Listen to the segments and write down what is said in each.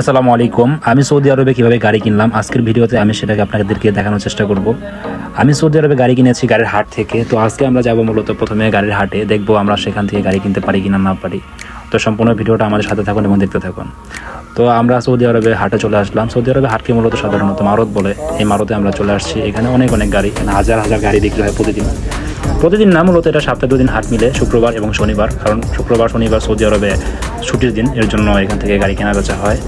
আসসালামু আলাইকুম। আমি সৌদি আরবে কীভাবে গাড়ি কিনলাম? আজকের ভিডিওতে আমি সেটাকে আপনাদেরকে দেখানোর চেষ্টা করব। আমি সৌদি আরবে গাড়ি কিনেছি গাড়ির হাট থেকে। তো আজকে আমরা যাব মূলত প্রথমে গাড়ির হাটে। দেখব আমরা সেখান থেকে গাড়ি কিনতে পারি কিনা, না পারি। তো সম্পূর্ণ ভিডিওটা আমাদের সাথে থাকুন এবং দেখতে থাকুন। তো আমরা সৌদি আরবে হাটে চলে আসলাম। সৌদি আরবে হাটকে মূলত সাধারণত মারত বলে। এই মারতে আমরা চলে আসছি। এখানে অনেক অনেক গাড়ি, এখানে হাজার হাজার গাড়ি বিক্রি হয় প্রতিদিন। প্রতিদিন না, মূলত এটা সপ্তাহে দুদিন হাট মিলে, শুক্রবার এবং শনিবার। কারণ শুক্রবার, শনিবার সৌদি আরবে ছুটির দিন, এর জন্য এখান থেকে গাড়ি কেনা বেচা হয়।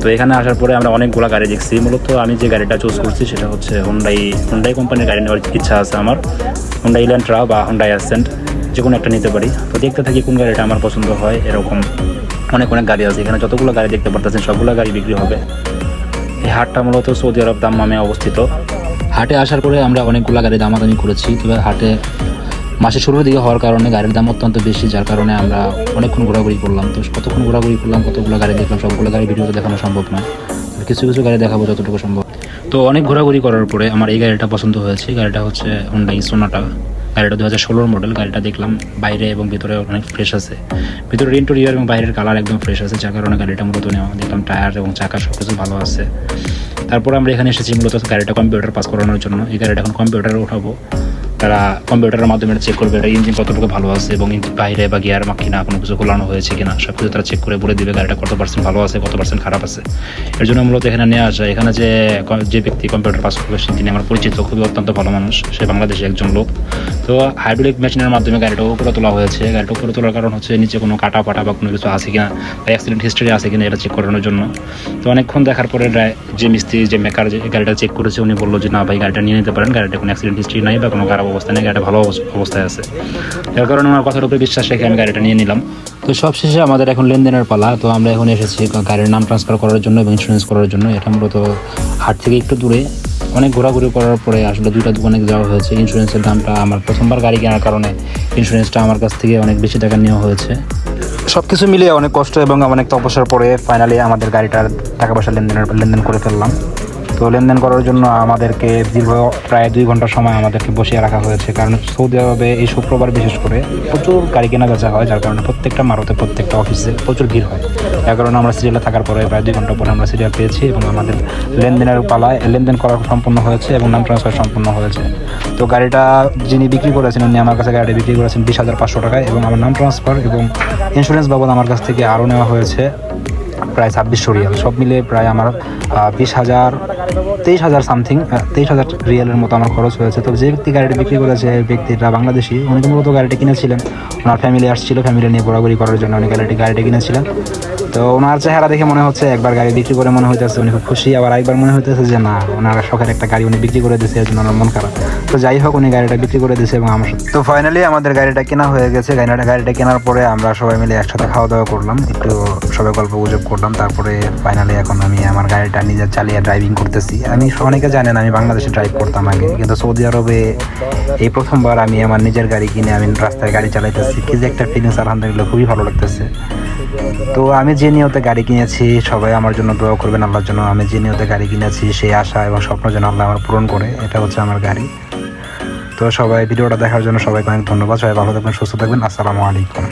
তো এখানে আসার পরে আমরা অনেকগুলো গাড়ি দেখছি। মূলত আমি যে গাড়িটা চুজ করছি সেটা হচ্ছে হুন্ডাই হুন্ডাই কোম্পানির গাড়ি নেওয়ার ইচ্ছা আছে আমার। হুন্ডাই ইল্যান্ট্রা বা হুন্ডাই অ্যাসেন্ট যে কোনো একটা নিতে পারি। তো দেখতে থাকি কোন গাড়িটা আমার পছন্দ হয়, এরকম অনেক অনেক গাড়ি আছে। এখানে যতগুলো গাড়ি দেখতে পারতেছেন, সবগুলো গাড়ি বিক্রি হবে। এই হাটটা মূলত সৌদি আরব দাম্মামে অবস্থিত। হাটে আসার পরে আমরা অনেকগুলো গাড়ি দামাদামি করেছি। তবে হাটে মাসের শুরুর দিকে হওয়ার কারণে গাড়ির দাম অত্যন্ত বেশি, যার কারণে আমরা অনেকক্ষণ ঘোরাঘুরি করলাম। তো কতক্ষণ ঘোরাঘুরি করলাম, কতগুলো গাড়ি দেখলাম, সবগুলো গাড়ি ভিডিওতে দেখানো সম্ভব নয়। কিছু কিছু গাড়ি দেখাবো যতটুকু সম্ভব। তো অনেক ঘোরাঘুরি করার পরে আমার এই গাড়িটা পছন্দ হয়েছে। গাড়িটা হচ্ছে হুন্ডাই সোনাটা গাড়িটা দু হাজার ষোলোর মডেল গাড়িটা দেখলাম বাইরে এবং ভিতরে অনেক ফ্রেশ আছে। ভিতরে ইন্টেরিয়র এবং বাইরের কালার একদম ফ্রেশ আছে, যার কারণে গাড়িটা মূলত নেওয়া দেখলাম টায়ার এবং চাকা সব কিছু ভালো আছে। তারপর আমরা এখানে এসেছি মূলত গাড়িটা কম্পিউটার পাস করানোর জন্য। এই গাড়িটা এখন কম্পিউটারে উঠাবো। তারা কম্পিউটারের মাধ্যমে চেক করবে এটা ইঞ্জিন কতটুকু ভালো আছে এবং বাইরে বা গিয়ার মাখি না কোনো কিছু খোলানো হয়েছে কিনা সব কিছু তারা চেক করে বলে দিবে গাড়িটা কত পার্সেন্ট ভালো আছে, কত পার্সেন্ট খারাপ আছে। এর জন্য মূলত এখানে নিয়ে আসা এখানে যে যে ব্যক্তি কম্পিউটার পাস করবে তিনি আমার পরিচিত, খুবই অত্যন্ত ভালো মানুষ, সে বাংলাদেশে একজন লোক। তো হাইড্রোলিক মেশিনের মাধ্যমে গাড়িটা উপরে তোলা হয়েছে। গাড়িটা উপরে তোলার কারণ হচ্ছে নিচে কোনো কাটা পাটা বা কোনো কিছু আছে কিনা বা অ্যাক্সিডেন্ট হিস্ট্রি আছে কিনা এটা চেক করানোর জন্য। তো অনেকক্ষণ দেখার পরে যে মিস্ত্রি, যে মেকার যে গাড়িটা চেক করেছে, উনি বলল যে, না ভাই, গাড়িটা নিয়ে নিতে পারেন। গাড়িটা কোনো অ্যাক্সিডেন্ট হিস্ট্রি নাই বা কোনো খারাপ অবস্থা নেই। গাড়িটা ভালো অবস- অবস্থায় আছে। এর কারণে আমার কথার উপরে বিশ্বাস রেখে আমি গাড়িটা নিয়ে নিলাম। তো সবশেষে আমাদের এখন লেনদেনের পালা। তো আমরা এখন এসেছি গাড়ির নাম ট্রান্সফার করার জন্য এবং ইন্স্যুরেন্স করার জন্য। এটা মূলত হাট থেকে একটু দূরে। অনেক ঘোরাঘুরি করার পরে আসলে দুইটা দোকানে যাওয়া হয়েছে। ইন্স্যুরেন্সের দামটা আমার প্রথমবার গাড়ি কেনার কারণে ইন্স্যুরেন্সটা আমার কাছ থেকে অনেক বেশি টাকা নেওয়া হয়েছে। সব কিছু মিলিয়ে অনেক কষ্ট এবং অনেক তপস্যার পরে ফাইনালি আমাদের গাড়িটার টাকা পয়সা লেনদেনের লেনদেন করে ফেললাম। তো লেনদেন করার জন্য আমাদেরকে দীর্ঘ প্রায় দুই ঘণ্টা সময় আমাদেরকে বসিয়ে রাখা হয়েছে। কারণ সৌদি আরবে এই শুক্রবার বিশেষ করে প্রচুর গাড়ি কেনা বেচা হয়, যার কারণে প্রত্যেকটা মারুতে, প্রত্যেকটা অফিসে প্রচুর ভিড় হয়। যার কারণে আমরা সিরিয়ালে থাকার পরে প্রায় দুই ঘণ্টা পরে আমরা সিরিয়াল পেয়েছি এবং আমাদের লেনদেনের পালায়, লেনদেন করা সম্পূর্ণ হয়েছে এবং নাম ট্রান্সফার সম্পূর্ণ হয়েছে। তো গাড়িটা যিনি বিক্রি করেছেন, উনি আমার কাছে গাড়িটা বিক্রি করেছেন বিশ হাজার পাঁচশো টাকায় এবং আমার নাম ট্রান্সফার এবং ইন্স্যুরেন্স বাবদ আমার কাছ থেকে আরও নেওয়া হয়েছে। প্রায় ছাব্বিশশো রিয়াল। সব মিলে প্রায় আমার বিশ হাজার, তেইশ হাজার সামথিং তেইশ হাজার রিয়ালের মতো আমার খরচ হয়েছে। তো যে ব্যক্তি গাড়িটি বিক্রি করেছে ব্যক্তিরা বাংলাদেশি, উনি মূলত গাড়িটি কিনেছিলেন। ওনার ফ্যামিলি আসছিল ফ্যামিলি নিয়ে ঘোরাঘুরি করার জন্য, উনি গাড়িটি গাড়িটি কিনেছিলেন। তো ওনার চেহারা দেখে মনে হচ্ছে একবার গাড়ি বিক্রি করে মনে হইতেছে উনি খুব খুশি, আবার একবার মনে হইতেছে যে না, ওনার শখের একটা গাড়ি উনি বিক্রি করে দিয়েছে এর জন্য ওনার মন খারাপ। তো যাই হোক, উনি গাড়িটা বিক্রি করে দিয়েছে এবং আমার তো ফাইনালি আমাদের গাড়িটা কেনা হয়ে গেছে। গাড়িটা গাড়িটা কেনার পরে আমরা সবাই মিলে একসাথে খাওয়া দাওয়া করলাম, একটু সবাই গল্প গুজব করলাম। তারপরে ফাইনালি এখন আমি আমার গাড়িটা নিজে চালিয়ে ড্রাইভিং করতেছি। আমি অনেকে জানেন আমি বাংলাদেশে ড্রাইভ করতাম আগে, কিন্তু সৌদি আরবে এই প্রথমবার আমি আমার নিজের গাড়ি কিনে আমি রাস্তায় গাড়ি চালাইতেছি। কি যে একটা ফিলিংস আলহামদুলিল্লাহ খুবই ভালো লাগতেছে। তো আমি যে নিয়তে গাড়ি কিনেছি, সবাই আমার জন্য দোয়া করবেন আল্লাহর জন্য। আমি যে নিয়তে গাড়ি কিনেছি, সেই আশা এবং স্বপ্ন যেন আল্লাহ আমার পূরণ করে। এটা হচ্ছে আমার গাড়ি। তো সবাই, ভিডিওটা দেখার জন্য সবাইকে অনেক ধন্যবাদ। সবাই ভালো থাকবেন, সুস্থ থাকবেন। আসসালামু আলাইকুম।